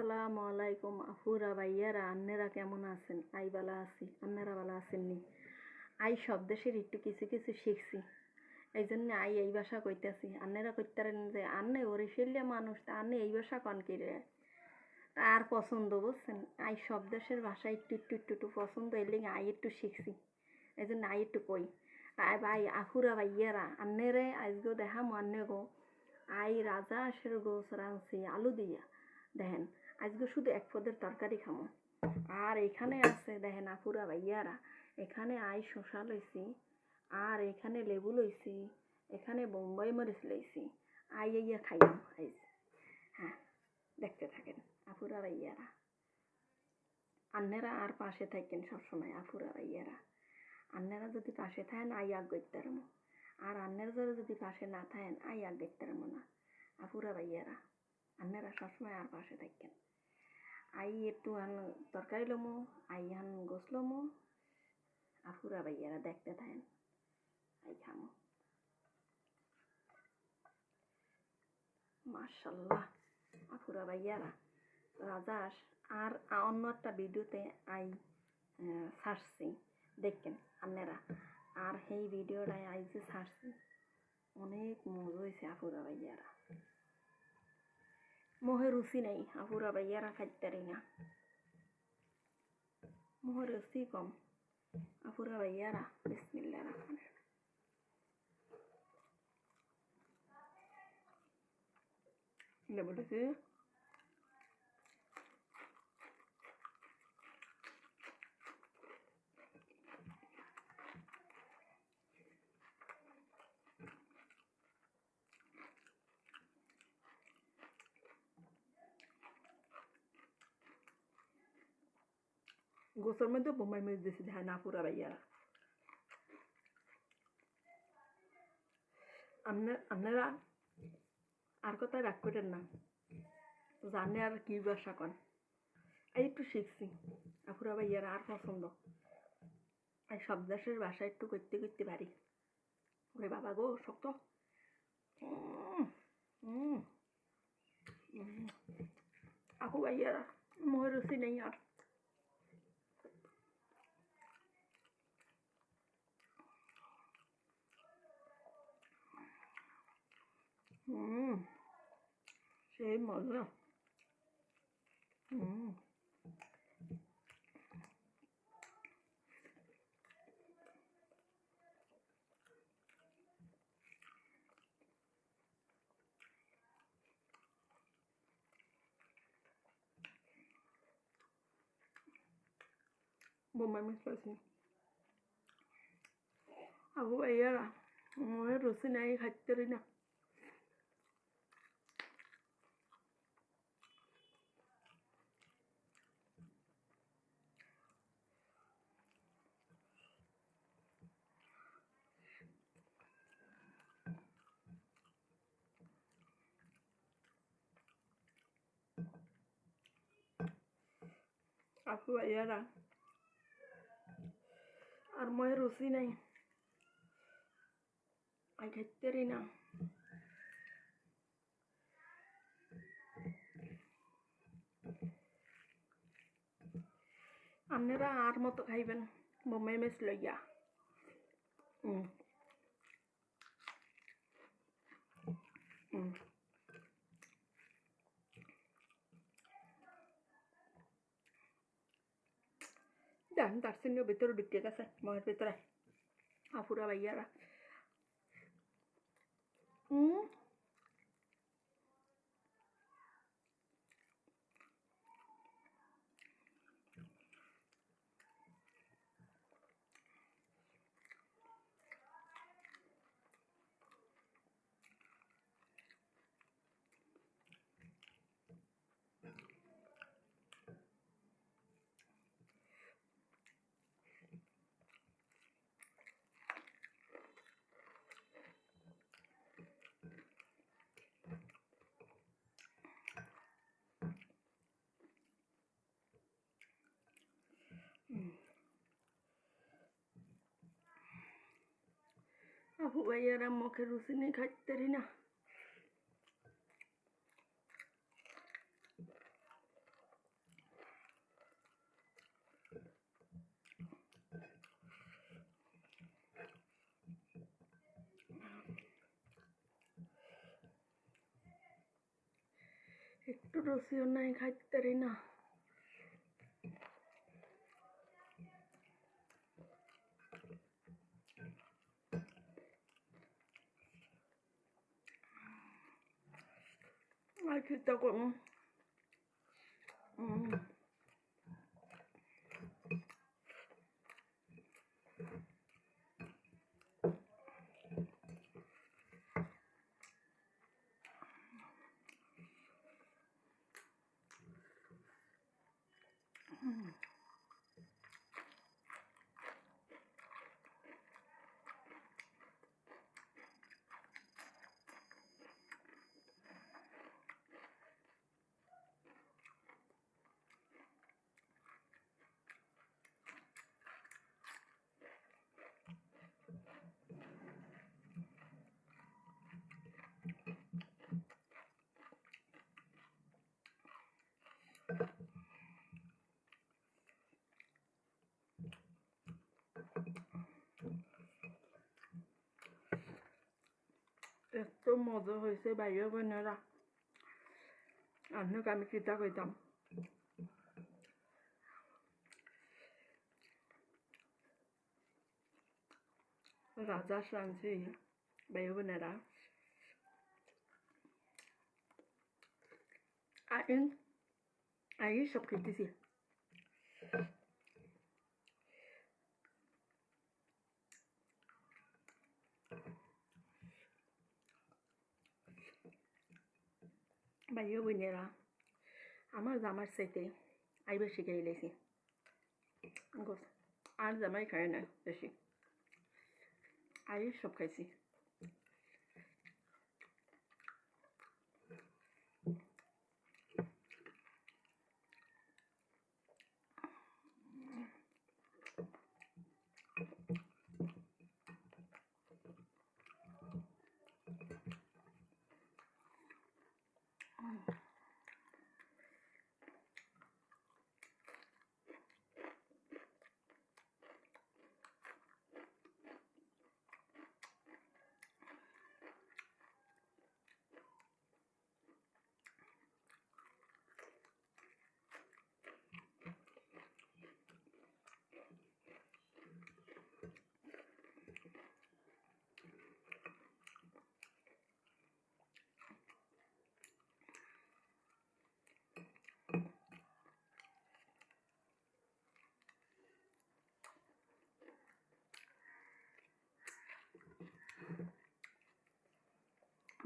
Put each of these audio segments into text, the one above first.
আসসালামু আলাইকুম আফুরা ভাইয়ারা, আন্নেরা কেমন আছেন? আই বালা আছি, আন্নেরা বালা আছেননি? আই সব দেশের একটু কিছু কিছু শিখছি। এই জন্য আই এই ভাষা কইতাছি। আন্নেরা কইতারেন যে, আন্নে ওরে ফেললে মানুষ, তা আন্নে এই ভাষা কন কি রে? আর পছন্দ বুঝছেন? আই সব দেশের ভাষা একটু একটু একটু একটু পছন্দ, এর আই একটু শিখছি। এই জন্য আই একটু কই। আই ভাই আফুরা ভাইয়ারা, আন্নেরে আজকেও দেখাম আন্নে গো আই রাজা আসের গোস রাঁধছি, আলু দিয়া। দেখেন আজকে শুধু এক পদের তরকারি খামো। আর এখানে আছে দেখেন আপুরা ভাইয়ারা, এখানে আই শশা লইছি, আর এখানে লেবু লইছি, এখানে বোম্বাই মরিচ লইছি, আই ইয়া আইজ হ্যাঁ দেখতে থাকেন আপুরা ভাইয়ারা। আন্নেরা আর পাশে থাকেন সবসময় আপুরা ভাইয়ারা। আন্নেরা যদি পাশে থাকেন, আই আগ গইতারমো আর আন্নের জোরে যদি পাশে না থাকেন, আই আগ গইতারমো না। আপুরা ভাইয়ারা, আন্নেরা সবসময় আর পাশে থাকেন। আই একটু আন তরকারি লমো আই হান গোস লমো আফুরা ভাইয়ারা দেখতে থাকেন আই খামো মার্শাল্লাহ আফুরা ভাইয়ারা রাজাস আর অন্য একটা ভিডিওতে আই ছাড়ছি দেখেন আন্নেরা আর সেই ভিডিওটাই আই যে ছাড়ছি অনেক মজা হয়েছে আফুরা ভাইয়ারা মোহে রুচি নেই আপুরা ভাইয়ারা খাইতারি না মোহে রুচি কম গোসর মধ্যে বোম্বাই মরিচ দিয়েছি হ্যাঁ না পুরা ভাইয়ারা আপনারা আর কথায় রাগ করেন না জানে আর কি বাসা কন এই একটু শিখছি আপুরা ভাইয়ারা আর পছন্দ আর সব দেশের বাসা একটু করতে করতে পারি ওরে বাবা গো শক্ত। আপু ভাইয়ারা মোহের রুচি নেই আর হুম সেই মজা। হুম। বোম্বাই মিক্স পাইছি আবু ভাইয়ারা মোহের রুচি নাই না ভাইয়ারা আর ময়ের রুচি নাই। খাইতে পারি না। আপনারা আর মতো খাইবেন। বোম্বাই মেস লইয়া। হুম জান তার সঙ্গে ভিতরে ঢুকে গেছে ময়ের ভিতরে আফুরা ভাইয়ারা হুয়াইয়ারা মুখে রুচি নেই খাইতারি না একটু রসিও নাই খাইতে না আর খেতে করুন এত মজা হয়েছে বাইরে বোনেরা আপনাকে আমি কিতা কইতাম রাজা রাঁধছি বাইরে বাইরে বোনেরা, আমার জামার চাইতে আই বেশি খেয়ে লেছি আর জামাই খায় না বেশি। আই সব খাইছি।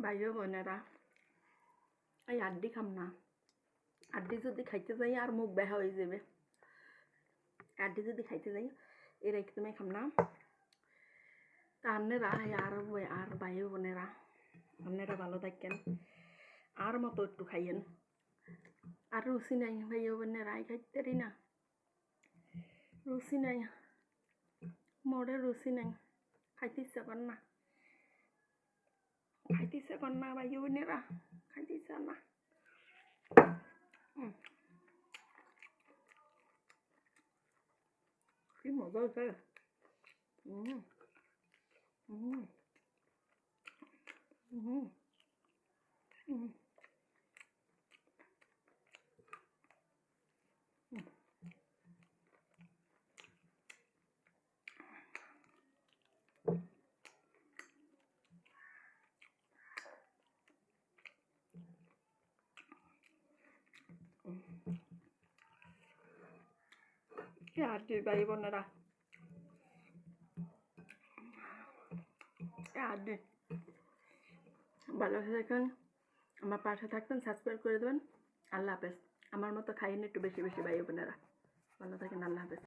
বাইরে বোনেরা এই আড্ডি খাম না। আড্ডি যদি খাইতে যাই আর মুখ বেহা হয়ে যাবে আড্ডি যদি খাইতে যাই এর একদমই খাম না। তা আন্নেরা আর আর বাইরে বোনেরা আন্নেরা ভালো থাকেন। আর মতো একটু খাইয়েন। আর রুচি নাই ভাইয়া বোনেরা আই খাইতে পারি না। রুচি নাই। মোড়ে রুচি নাই। খাইতে ইচ্ছা কর না। খাইতে ইচ্ছা কর না ভাই বোনেরা খাইতে ইচ্ছা না উম। কি মজা হয়েছে হুম হুম আড্ডির ভাই বোনেরা আড্ডি ভালো থাকেন আমার পাশে থাকবেন সাবস্ক্রাইব করে দেবেন। আল্লাহ হাফেজ। আমার মতো খাইনি একটু বেশি বেশি ভাই বোনেরা ভালো থাকেন, আল্লাহ হাফেজ।